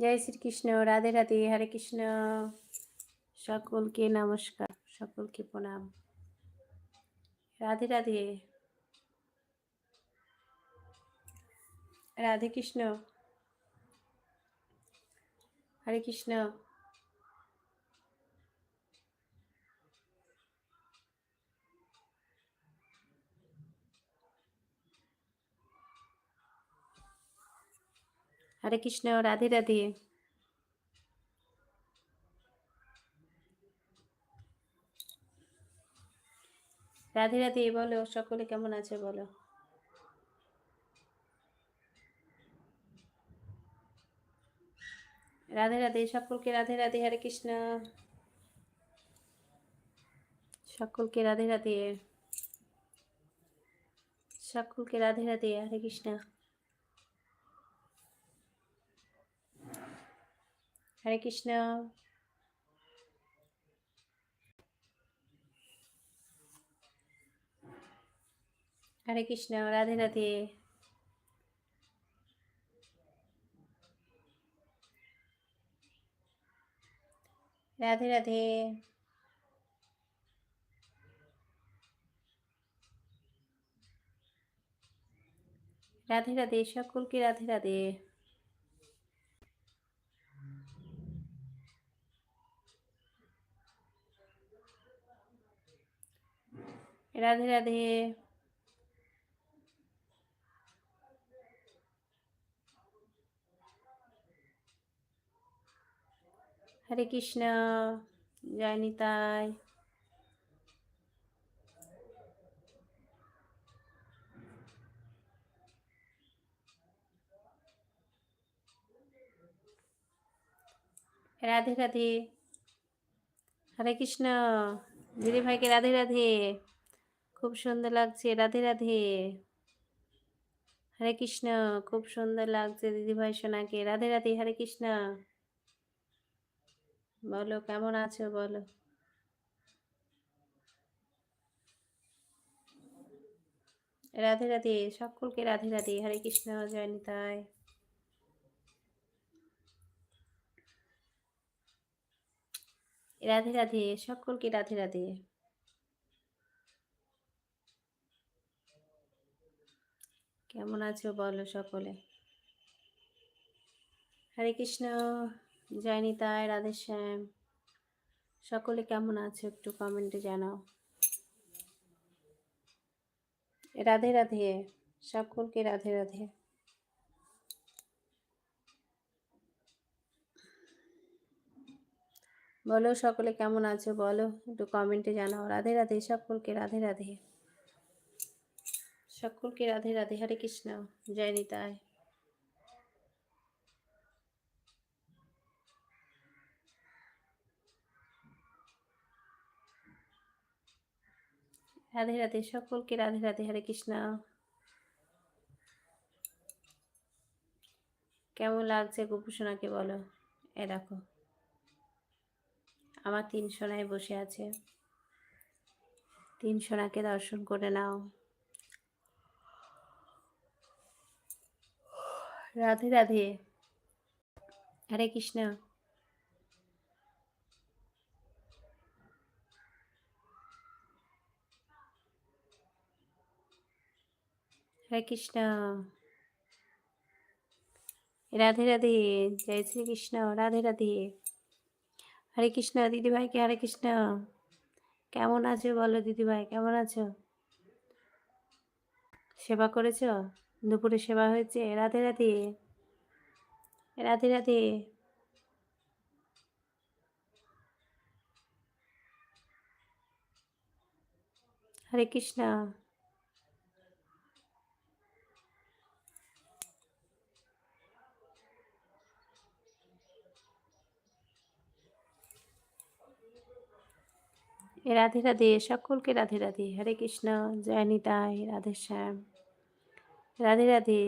জয় শ্রীকৃষ্ণ, রাধে রাধে, হরে কৃষ্ণ। সকলকে নমস্কার, সকলকে প্রণাম। রাধে রাধে। রাধে কৃষ্ণ। হরে কৃষ্ণ। হরে কৃষ্ণ, রাধে রাধে। রাধে রাধে, বলো, সকলে কেমন আছে, বলো। রাধে রাধে, সকলকে রাধে রাধে, হরে কৃষ্ণ। সকলকে রাধে রাধে। সকলকে রাধে রাধে, হরে কৃষ্ণ। হরে কৃষ্ণ হরে কৃষ্ণ রাধে রাধে রাধে রাধে রাধে রাধে সকলকে রাধে রাধে রাধে রাধে। হরে কৃষ্ণ জয় নিতাই। রাধে রাধে। হরে কৃষ্ণ দিদি ভাইকে রাধে রাধে। খুব সুন্দর লাগছে, রাধে রাধে। হরে কৃষ্ণ, খুব সুন্দর লাগছে দিদি ভাই সোনাকে। রাধে রাধে, হরে কৃষ্ণ। বলো, কেমন আছো? বলো। রাধে রাধে, সকলকে রাধে রাধে। হরে কৃষ্ণ, জয় নিতাই। রাধে রাধে, সকলকে রাধে রাধে। কেমন আছো বলো সকলে? হরে কৃষ্ণ, জয় নিতাই, রাধে শ্যাম। সকলে কেমন আছো একটু কমেন্টে জানাও। রাধে রাধে, সকলকে রাধে রাধে। বলো সকলে কেমন আছো বলো, একটু কমেন্টে জানাও। রাধে রাধে, সকলকে রাধে রাধে। সকলকে রাধে রাধে হরে কৃষ্ণ। জয় নিতায় রাধে রাধে সকলকে রাধে রাধে হরে কৃষ্ণ। কেমন লাগছে গোপুসোনাকে বলো? এ দেখো। আমার তিন সোনায় বসে আছে। তিন সোনাকে দর্শন করে নাও। রাধে রাধে। হরে কৃষ্ণ। হরে কৃষ্ণ। রাধে রাধে। জয় শ্রী কৃষ্ণ। রাধে রাধে। হরে কৃষ্ণ, দিদিভাইকে হরে কৃষ্ণ। কেমন আছো বলো দিদিভাই? কেমন আছো? সেবা করেছ? দুপুরে সেবা হয়েছে, রাধে রাধে। রাধে রাধে। হরে কৃষ্ণ। রাধে রাধে, সকলকে রাধে রাধে। হরে কৃষ্ণ, জয় নিতাই, রাধে শ্যাম। রাধে রাধে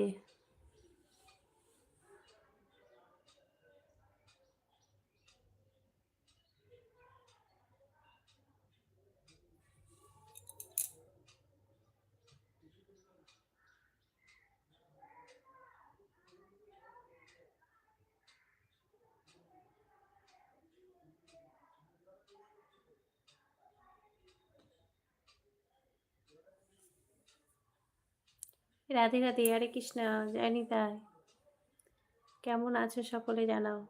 রাধে রাধে, হরে কৃষ্ণ, জয় নিতাই। কেমন আছো সকলে জানাও।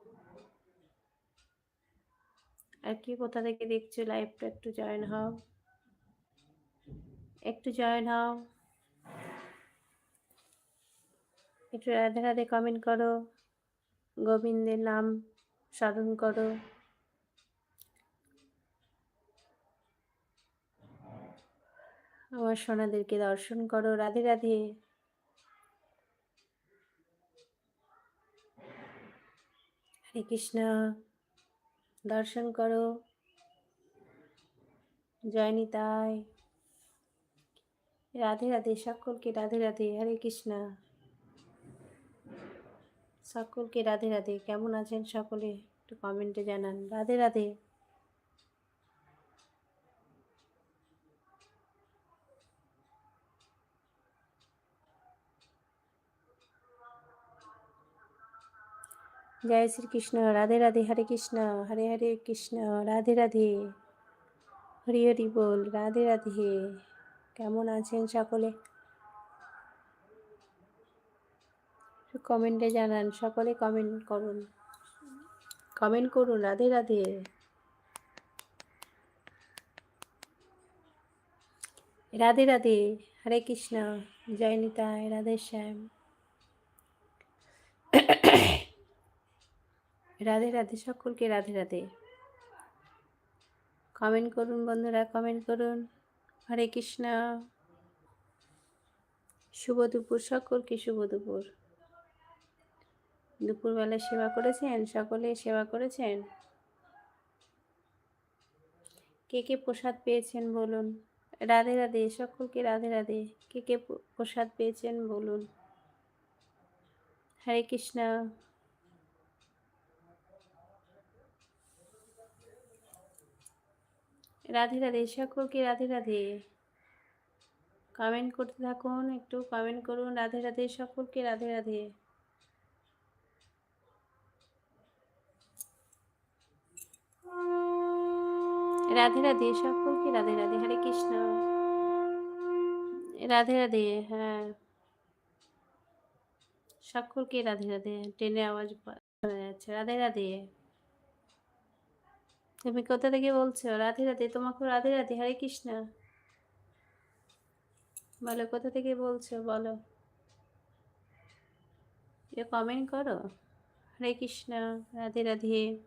আর কি, কোথা থেকে দেখছ লাইভটা একটু জয়েন হও। একটু জয়েন হও। একটু রাধে রাধে কমেন্ট করো। গোবিন্দের নাম স্মরণ করো। আমার সোনাদেরকে দর্শন করো। রাধে রাধে। হরে কৃষ্ণ দর্শন করো। জয় নিতাই। রাধে রাধে, সকলকে রাধে রাধে, হরে কৃষ্ণ। সকলকে রাধে রাধে, কেমন আছেন সকলে? একটু কমেন্টে জানান। রাধে রাধে। জয় শ্রীকৃষ্ণ, রাধে রাধে, হরে কৃষ্ণ, হরে হরে কৃষ্ণ, রাধে রাধে। হরি হরি বল, রাধে রাধে। কেমন আছেন সকলে? কমেন্টে জানান, সকলে কমেন্ট করুন। কমেন্ট করুন, রাধে রাধে। রাধে রাধে, হরে কৃষ্ণ, জয় নিতায় রাধে শ্যাম। রাধে রাধে সকলকে, রাধে রাধে। কমেন্ট করুন বন্ধুরা কমেন্ট করুন। হরে কৃষ্ণ। শুভ দুপুর, সকলকে শুভ দুপুর। দুপুরবেলা সেবা করেছেন? সকলে সেবা করেছেন? কে কে প্রসাদ পেয়েছেন বলুন? রাধে রাধে, সকলকে রাধে রাধে। কে কে প্রসাদ পেয়েছেন বলুন? হরে কৃষ্ণ। রাধে রাধে। সকলকে রাধে রাধে। কমেন্ট করতে থাকুন, একটু কমেন্ট করুন। রাধে রাধে, সকলকে রাধে রাধে। রাধে রাধে, সকলকে রাধে রাধে। হরে কৃষ্ণ। রাধে রাধে হ্যাঁ। সকলকে রাধে রাধে। ট্রেনে আওয়াজ যাচ্ছে। রাধে রাধে। তুমি কোথা থেকে বলছো? রাধে রাধে তোমাকে রাধে রাধে, হরে কৃষ্ণ। বলো, কোথা থেকে বলছো? বলো। এ কমেন্ট করো? হরে কৃষ্ণ, রাধে রাধে।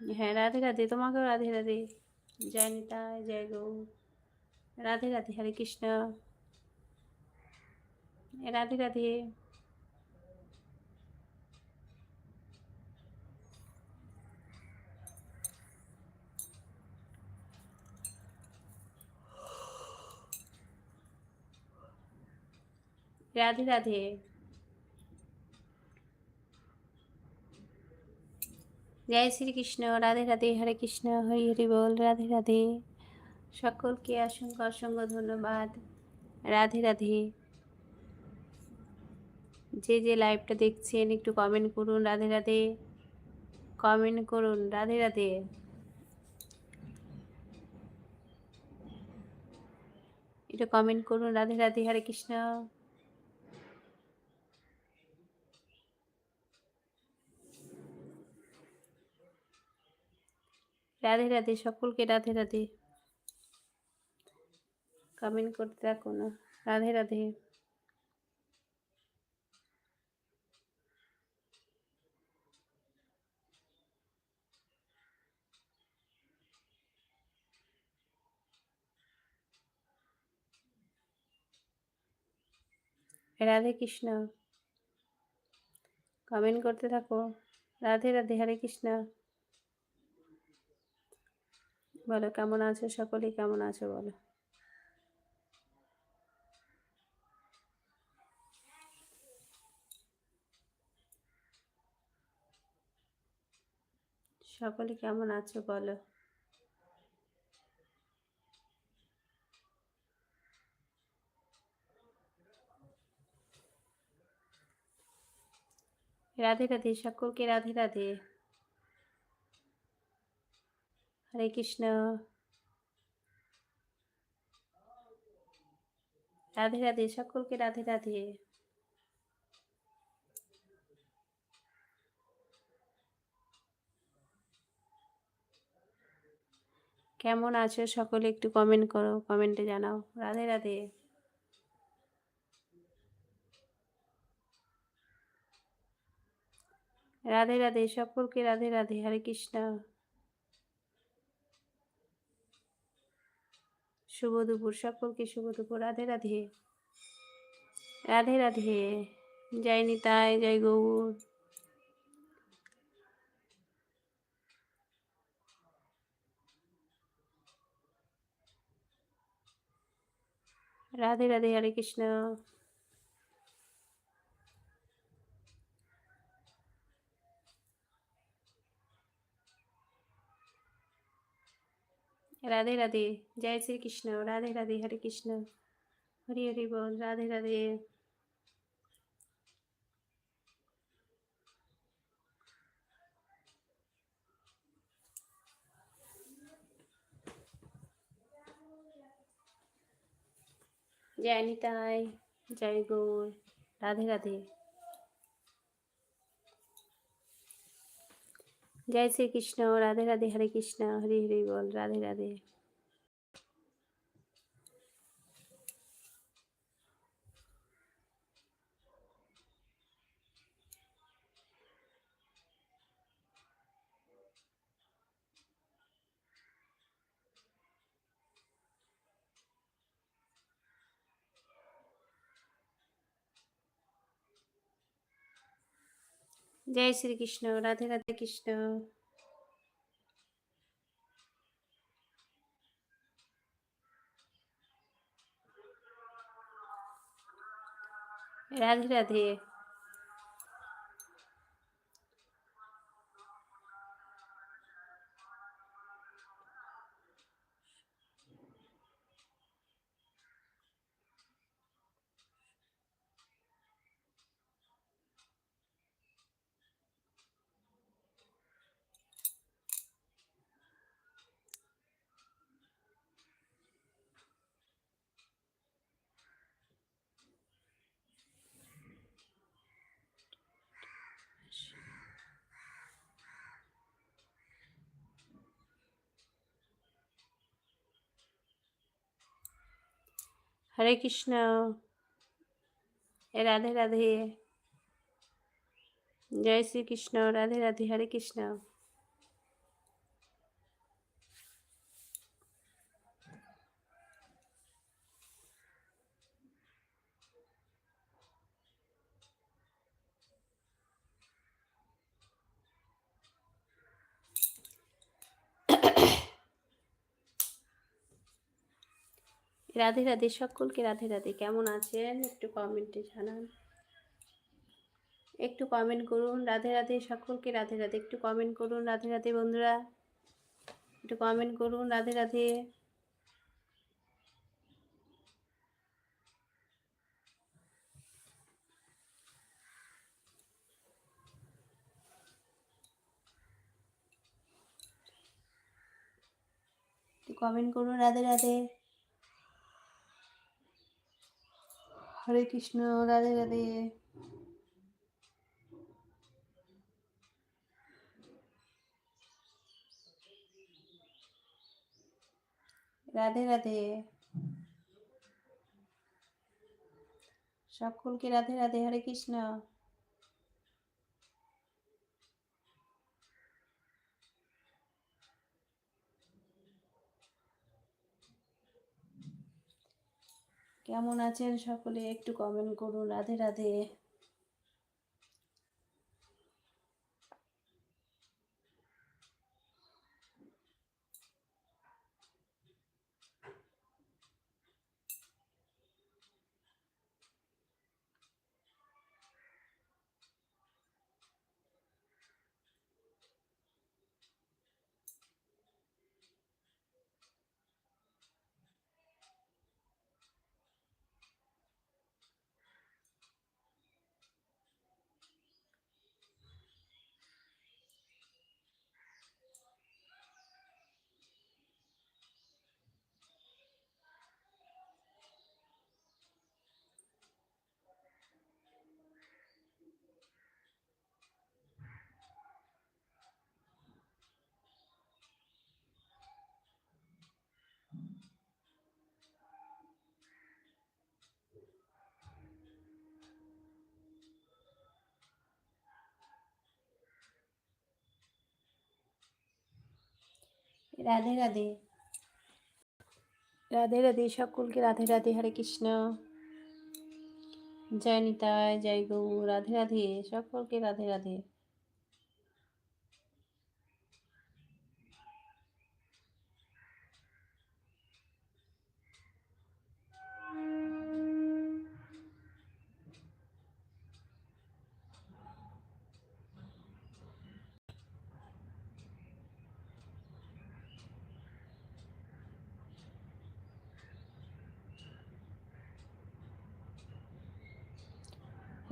হ্যাঁ রাধে রাধে, তোমাকেও রাধে রাধে। জয় নিতা জয় গৌ রাধে রাধে, হরে কৃষ্ণ। রাধে রাধে। রাধে রাধে। জয় শ্রীকৃষ্ণ, রাধে রাধে। হরে কৃষ্ণ, হরি হরি বল, রাধে রাধে। সকলকে অসংখ্য অসংখ্য ধন্যবাদ। রাধে রাধে। যে যে লাইভটা দেখছেন, একটু কমেন্ট করুন, রাধে রাধে। কমেন্ট করুন, রাধে রাধে। একটু কমেন্ট করুন, রাধে রাধে, হরে কৃষ্ণ। রাধে রাধে, সকলকে রাধে রাধে। কমেন্ট করতে থাকো না, রাধে রাধে। রাধে কৃষ্ণ। কমেন্ট করতে থাকো। রাধে রাধে, হরে কৃষ্ণ। বলো, কেমন আছো সকলেই কেমন আছো বলো? সকলে কেমন আছো বলো? রাধে রাধে, সকলকে রাধে রাধে। হরে কৃষ্ণ। রাধে রাধে, সকলকে রাধে রাধে। কেমন আছো সকলে একটু কমেন্ট করো কমেন্টে জানাও। রাধে রাধে। রাধে রাধে, সকলকে রাধে রাধে, হরে কৃষ্ণ। শুভ দুপুর সকলকে, শুভ দুপুর, রাধে রাধে। রাধে রাধে। জয় নিতাই, জয় গৌর। রাধে রাধে, হরে কৃষ্ণ। রাধে রাধে জয় শ্রী কৃষ্ণ রাধে রাধে হরে কৃষ্ণ হরি হরি বল রাধে রাধে জয় নিতাই জয় গৌর রাধে রাধে জয় শ্রী কৃষ্ণ রাধে রাধে হরে কৃষ্ণ হরি হরি বল রাধে রাধে জয় শ্রী কৃষ্ণ রাধে রাধে কৃষ্ণ। রাধে রাধে। হরে কৃষ্ণ। রাধে রাধে। জয় শ্রী কৃষ্ণ রাধে রাধে। হরে কৃষ্ণ। রাধে রাধে, সকলকে রাধে রাধে। কেমন আছেন? একটু কমেন্টে জানান। একটু কমেন্ট করুন, রাধে রাধে, সকলকে রাধে রাধে। একটু কমেন্ট করুন, রাধে রাধে বন্ধুরা। একটু কমেন্ট করুন, রাধে রাধে। কমেন্ট করুন, রাধে রাধে। হরে কৃষ্ণ রাধে রাধে। রাধে রাধে। সকলকে রাধে রাধে হরে কৃষ্ণ। কেমন আছেন সকলে? একটু কমেন্ট করুন। রাধে রাধে। রাধে রাধে। রাধে রাধে সকলকে, রাধে রাধে হরে কৃষ্ণ। জয় নিতায় জয় গৌ রাধে রাধে সকলকে, রাধে রাধে।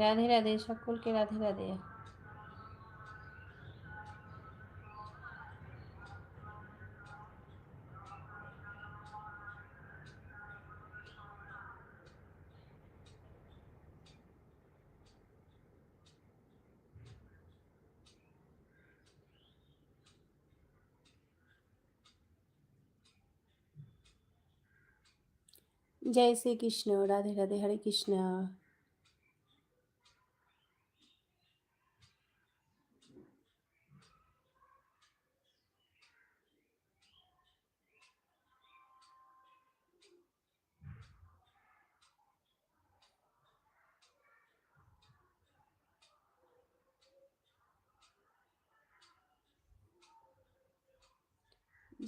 রাধে রাধে সকলকে রাধে রাধে। জয় শ্রী কৃষ্ণ রাধে রাধে হরে কৃষ্ণ।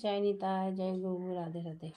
জয় তাই জয় গৌ রাধে রাধে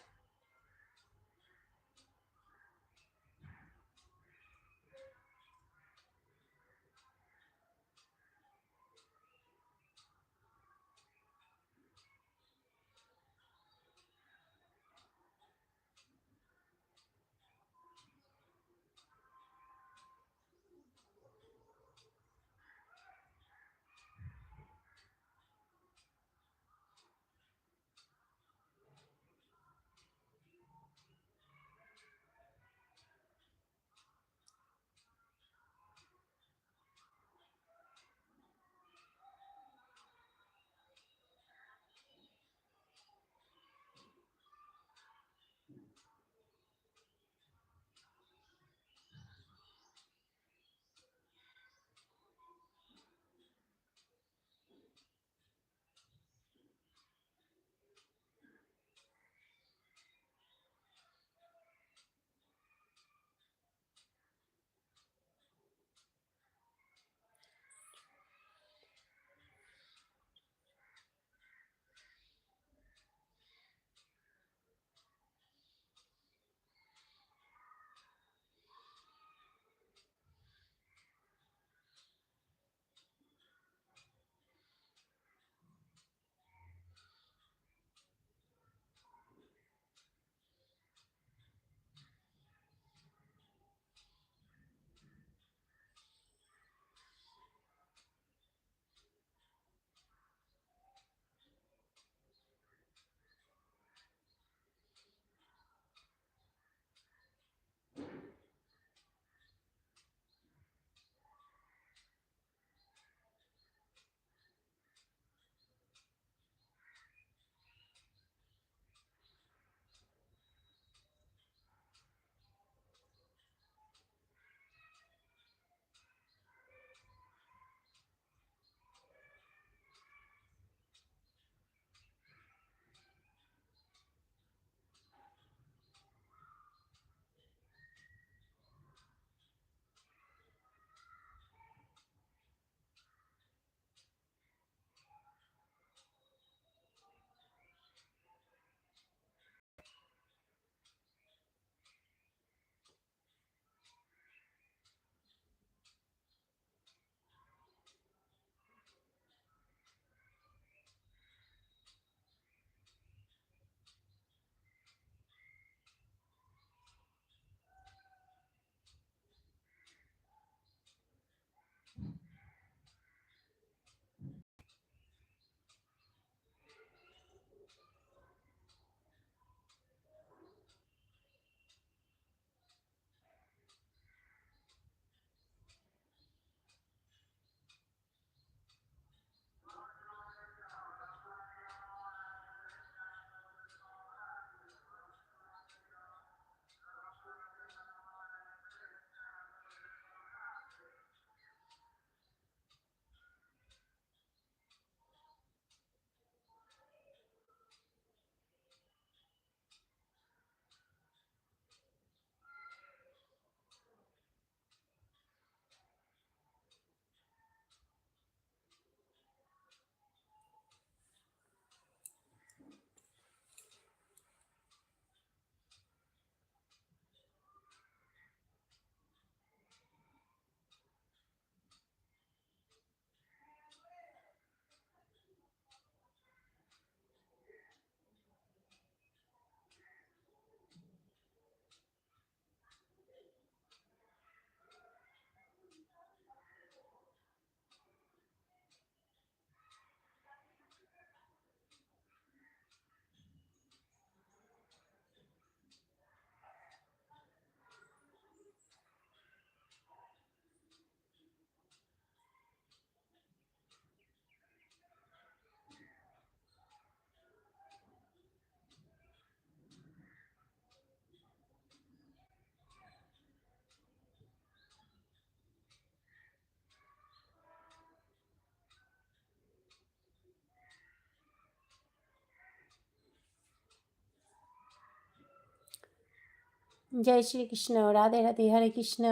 জয় শ্রীকৃষ্ণ রাধে রাধে হরে কৃষ্ণ।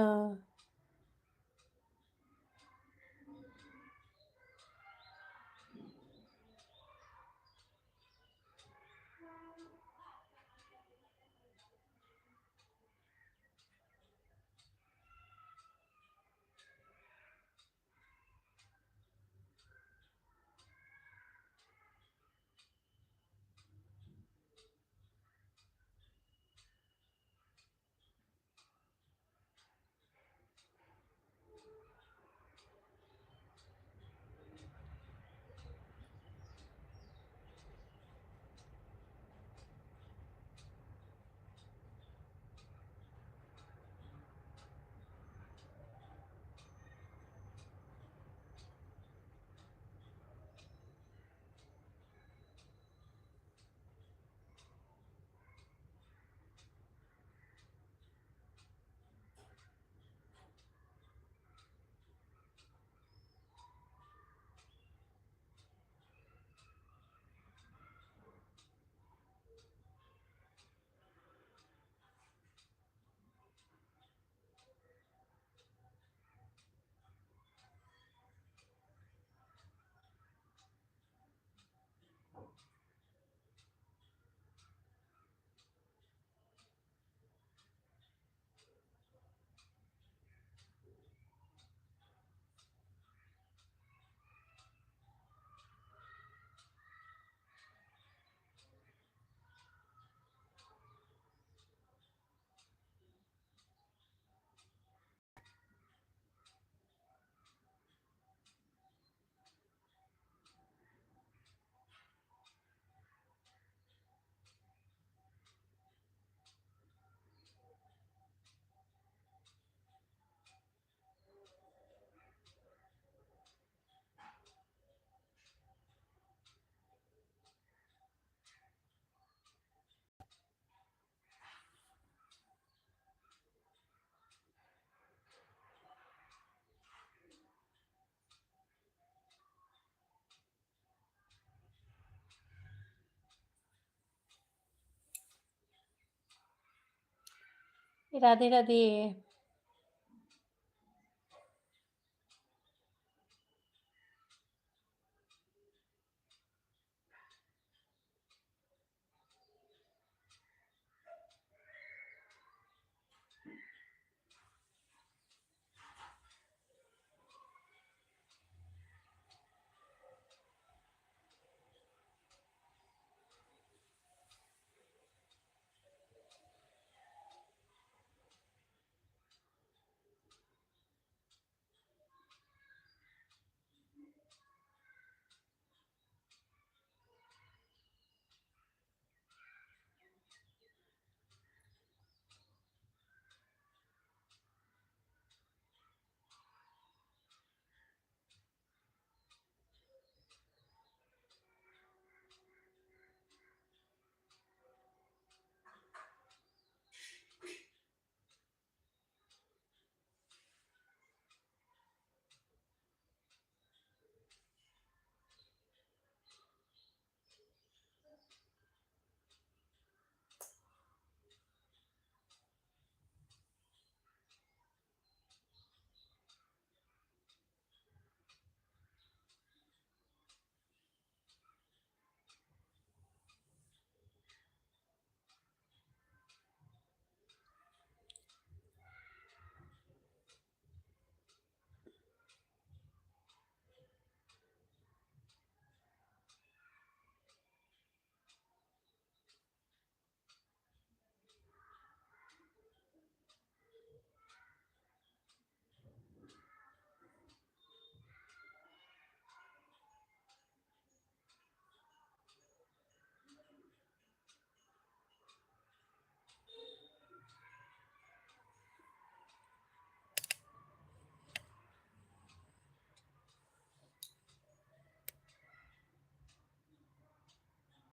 রাধে রাধে।